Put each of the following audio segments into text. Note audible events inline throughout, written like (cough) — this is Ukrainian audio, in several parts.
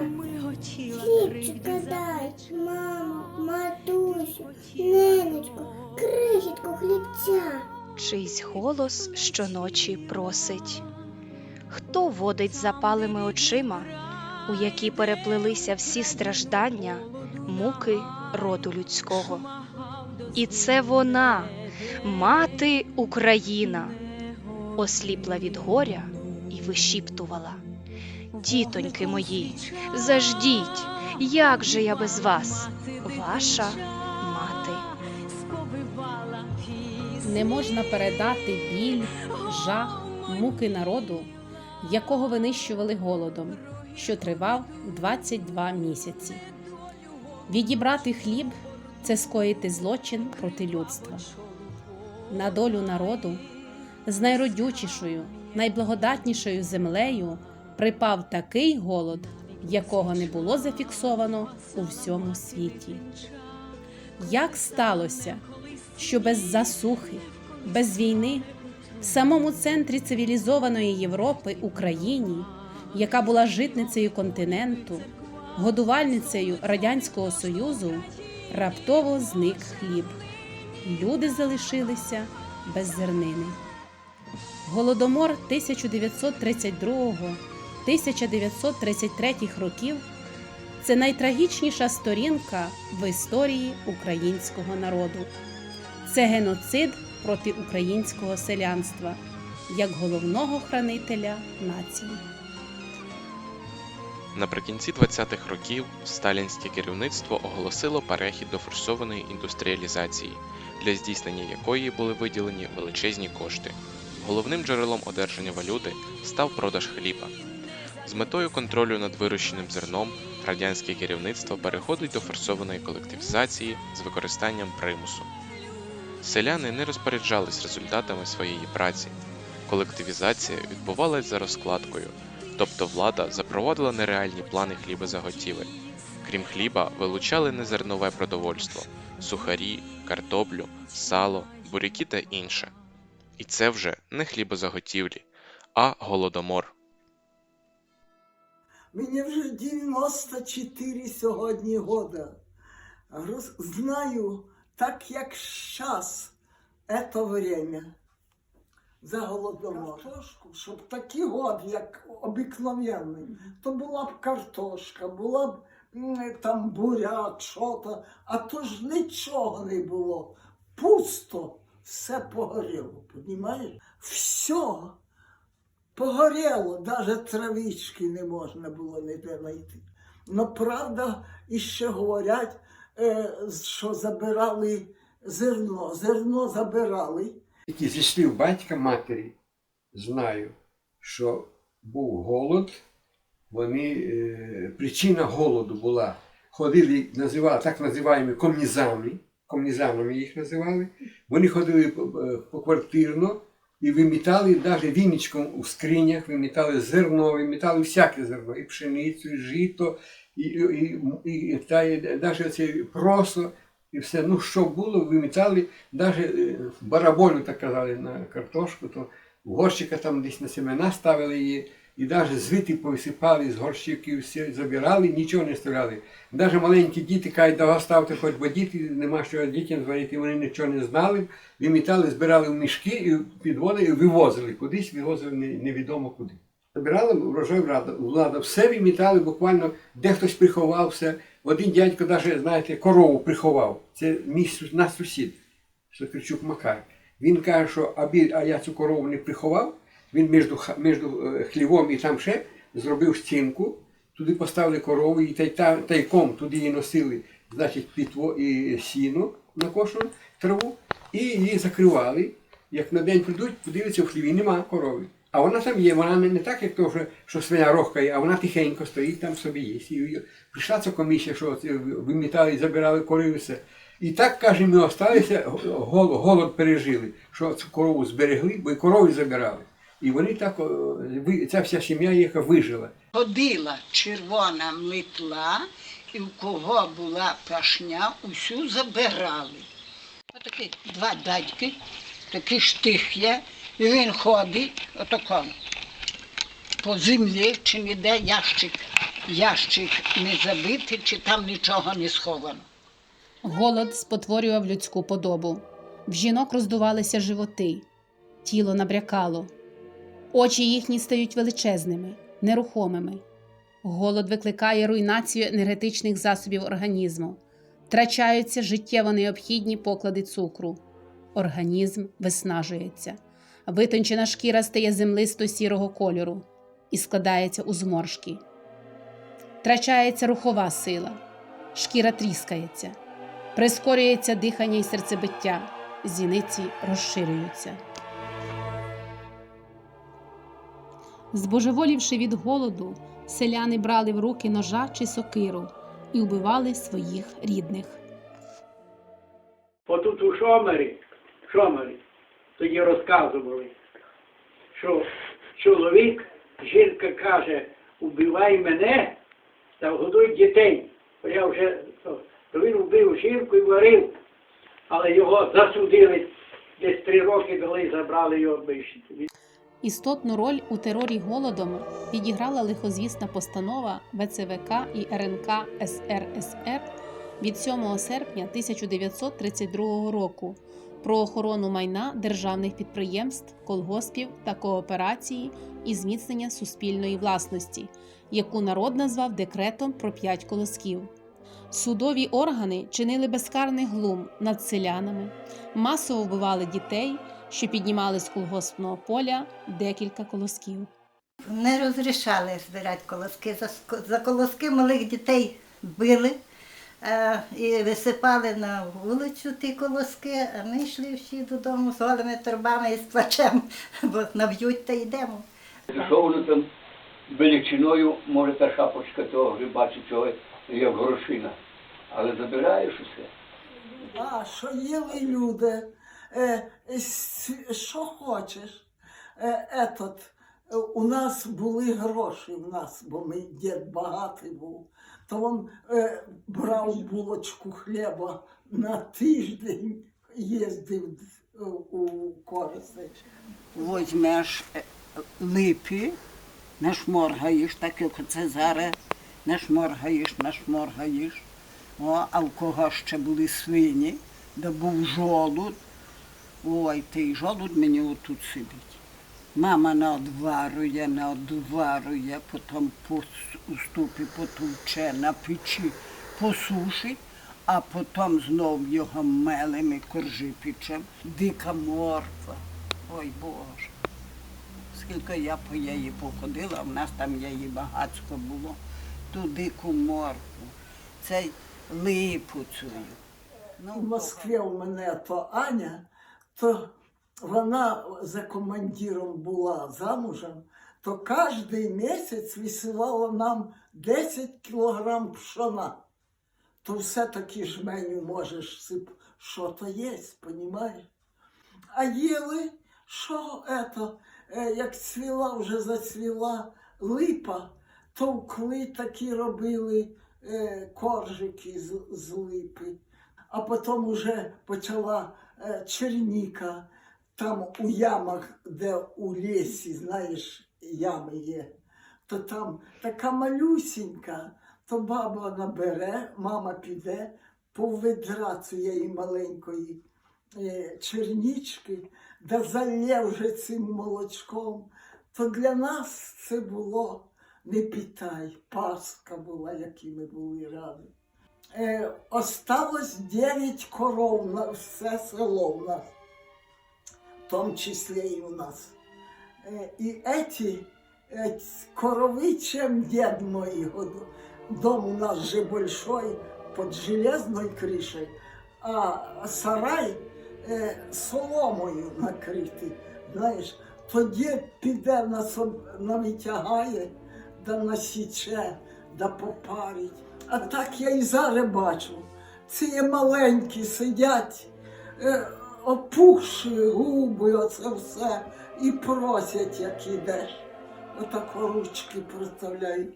Миготіла хлібчика дай, мамо, матусю, ненечко, крихітку хлібця. Чийсь голос щоночі просить. Хто водить запалими очима, у які переплелися всі страждання, муки роду людського? І це вона, мати Україна, осліпла від горя і вишіптувала. Дітоньки мої, заждіть, як же я без вас, ваша мати. Не можна передати біль, жах, муки народу, якого винищували голодом, що тривав 22 місяці. Відібрати хліб це скоїти злочин проти людства. На долю народу з найродючішою, найблагодатнішою землею припав такий голод, якого не було зафіксовано у всьому світі. Як сталося, що без засухи, без війни в самому центрі цивілізованої Європи Україні, яка була житницею континенту, годувальницею Радянського Союзу, раптово зник хліб. Люди залишилися без зернини. Голодомор 1932-1933 років це найтрагічніша сторінка в історії українського народу. Це геноцид проти українського селянства як головного хранителя нації. Наприкінці 20-х років сталінське керівництво оголосило перехід до форсованої індустріалізації, для здійснення якої були виділені величезні кошти. Головним джерелом одержання валюти став продаж хліба. З метою контролю над вирощеним зерном радянське керівництво переходить до форсованої колективізації з використанням примусу. Селяни не розпоряджались результатами своєї праці. Колективізація відбувалась за розкладкою, тобто влада запровадила нереальні плани хлібозаготівель. Крім хліба, вилучали незернове продовольство сухарі, картоплю, сало, буряки та інше. І це вже не хлібозаготівлі, а голодомор. Мені вже 94 сьогодні года. Роз... Знаю, так як щас, это время. За голодомор. Картошку, щоб такий год, як обикновенний, то була б картошка, була б там буряк, що то, а то ж нічого не було. Пусто, все погоріло, понімаєш? Все погоріло, навіть травички не можна було ніде знайти. Но правда, іще говорять, е, що забирали зерно. Зерно забирали. Які зі слів батька матері знаю, що був голод. Вони, е, причина голоду була. Ходили, називали так називаємо комнізами, комнізамами їх називали. Вони ходили е, поквартирно і вимітали навіть віничком у скринях, вимітали зерно, вимітали всяке зерно, і пшеницю, і жито, і, і, і, і, та, і навіть оце просо, і все. Ну, що було, вимітали, навіть бараболю, так казали, на картошку, то горщика там десь на семена ставили її, і навіть звідти повисипали з горщиків, все забирали, нічого не стріляли. Навіть маленькі діти кажуть, да ставте хоч бо діти, нема що дітям зварити, вони нічого не знали. Вимітали, збирали в мішки і підводили, і вивозили кудись, вивозили невідомо куди. Забирала врожай влада, все вимітали, буквально де хтось приховався. Один дядько навіть, знаєте, корову приховав. Це мій наш сусід, Сокирчук Макар. Він каже, що а я цю корову не приховав, він між, між е, хлівом і там ще зробив стінку, туди поставили корову і тай, та- тайком туди її носили, значить, пітво і сіно накошену, траву, і її закривали. Як на день прийдуть, подивляться в хліві, нема корови. А вона там є, вона не, так, як то, що, свиня рохкає, а вона тихенько стоїть там собі є. І прийшла ця комісія, що вимітали, і забирали корови все. І так, каже, ми осталися, голод пережили, що цю корову зберегли, бо і корови забирали. І вони так, ця вся сім'я яка вижила. Ходила червона митла, і в кого була пашня, усю забирали. Отакі два дядьки, такі штих є, і він ходить, отако. по землі, чи ніде ящик, ящик не забитий, чи там нічого не сховано. Голод спотворював людську подобу. В жінок роздувалися животи, тіло набрякало, очі їхні стають величезними, нерухомими. Голод викликає руйнацію енергетичних засобів організму, втрачаються життєво необхідні поклади цукру. Організм виснажується. Витончена шкіра стає землисто-сірого кольору і складається у зморшки. Втрачається рухова сила, шкіра тріскається, прискорюється дихання і серцебиття, зіниці розширюються. Збожеволівши від голоду, селяни брали в руки ножа чи сокиру і вбивали своїх рідних. Отут у Шомері, Шомері, тоді розказували, що чоловік, жінка каже, убивай мене та годуй дітей. Бо Я вже, то, він вбив жінку і варив, але його засудили, десь три роки дали забрали його більше. Істотну роль у терорі голодом відіграла лихозвісна постанова ВЦВК і РНК СРСР від 7 серпня 1932 року про охорону майна державних підприємств, колгоспів та кооперації і зміцнення суспільної власності, яку народ назвав декретом про п'ять колосків. Судові органи чинили безкарний глум над селянами, масово вбивали дітей, що піднімали з колгоспного поля декілька колосків. Не розрішали збирати колоски. За, за колоски малих дітей били е, і висипали на вулицю ті колоски, а ми йшли всі додому з голими торбами і з плачем, (laughs) бо наб'ють та йдемо. Воно там величиною, може та шапочка того гриба чи цього, як горошина. Але забираєш усе. А, що їли люди, що хочеш. Е, етот, е, у нас були гроші в нас, бо мій дід багатий був. То він е, брав булочку хліба на тиждень, їздив е, у Коростень. Возьмеш е, липі, нашморгаєш, так як це зараз, нашморгаєш, нашморгаєш. О, а в кого ще були свині, де був жолуд. Ой, той жолуд мені отут сидить. Мама наодварує, наодварує, потім по с- у ступі потовче на печі, посушить, а потім знов його мелем і коржі печем. Дика морква. Ой Боже. Скільки я по її походила, в нас там її багатсько було, ту дику моркву, цей липу цю. Ну, в Москві у мене то Аня, то вона за командиром була замужем, то кожен місяць висилала нам 10 кілограм пшона. То все-таки жменю можеш що то є, понімаєш? А їли, що ето, е, як цвіла, вже зацвіла липа, то вкли такі робили е, коржики з, з липи а потім уже почала черніка, там у ямах, де у лісі, знаєш, ями є, то там така малюсінька, то баба набере, мама піде по ведра цієї маленької е, чернічки, да залє вже цим молочком. То для нас це було не питай, Пасха була, які ми були раді е, осталось 9 коров на все село у нас, в тому числі і у нас. Е, і эти е, ц- коровы, чем дед мой, году- дом у нас же большой, под железной крышей, а сарай е, соломою накритий, знаєш, то дід піде на, соб- навитягає, да насіче, да попарить. А так я і зараз бачу. Ці маленькі сидять, е, опухши губи, оце все, і просять, як ідеш. Отако ручки представляють.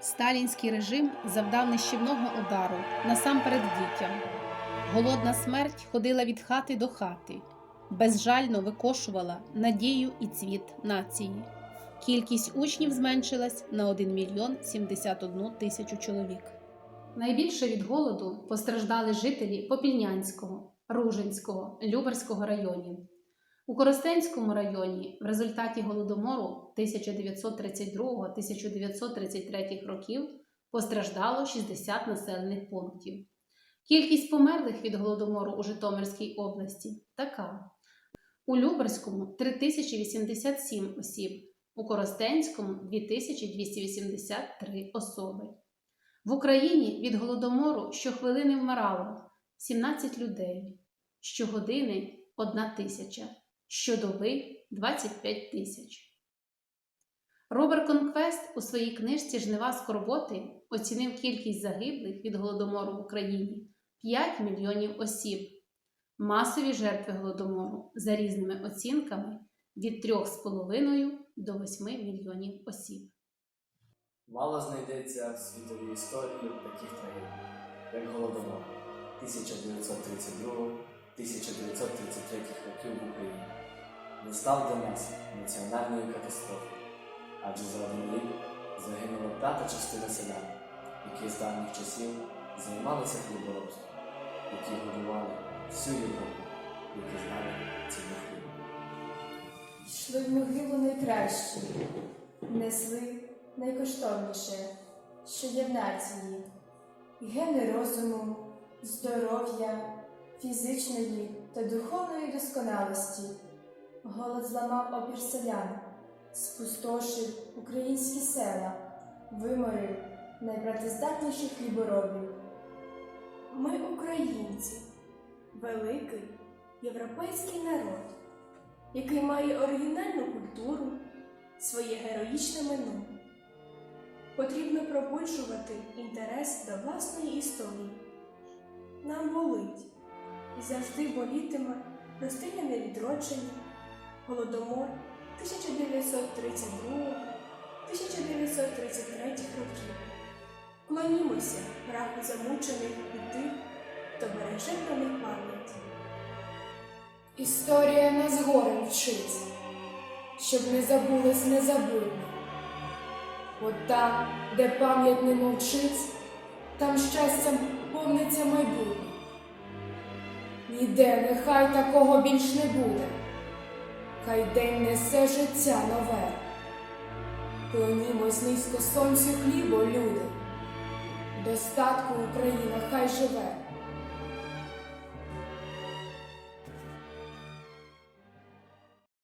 Сталінський режим завдав нищівного удару насамперед дітям. Голодна смерть ходила від хати до хати, безжально викошувала надію і цвіт нації. Кількість учнів зменшилась на 1 мільйон 71 тисячу чоловік. Найбільше від голоду постраждали жителі Попільнянського, Ружинського, Любарського районів. У Коростенському районі в результаті голодомору 1932-1933 років постраждало 60 населених пунктів. Кількість померлих від голодомору у Житомирській області така: у Любарському 3087 осіб, у Коростенському 2283 особи. В Україні від голодомору щохвилини вмирало 17 людей, щогодини 1 тисяча, щодоби 25 тисяч. Роберт Конквест у своїй книжці Жнива скорботи оцінив кількість загиблих від голодомору в Україні 5 мільйонів осіб. Масові жертви голодомору за різними оцінками від 3,5 до 8 мільйонів осіб. Мало знайдеться в світовій історії таких трагедій, як Голодомор 1932-1933 років в Україні. Не став для нас національною катастрофою, адже за один рік загинула п'ята частина селян, які з давніх часів займалися хліборобством, які годували всю Європу, які знали ціну хлібу. Йшли в могилу найкращі, несли найкоштовніше, що є в нації, гени розуму, здоров'я, фізичної та духовної досконалості. Голод зламав опір селян, спустошив українські села, виморив найпрацездатніших хліборобів. Ми українці, великий європейський народ який має оригінальну культуру, своє героїчне минуле. Потрібно пробуджувати інтерес до власної історії. Нам болить і завжди болітиме розстріляне відродження, голодомор 1932-1933 років. Клонімося праху замучених і тих, хто береже про них пам'ять. Історія нас горем вчить, щоб не забулось незабутнє. От там, де пам'ять не мовчить, там щастям повниться майбутнє. Ніде нехай такого більш не буде, хай день несе життя нове. Клонімось низько сонцю хлібо, люди, достатку Україна хай живе.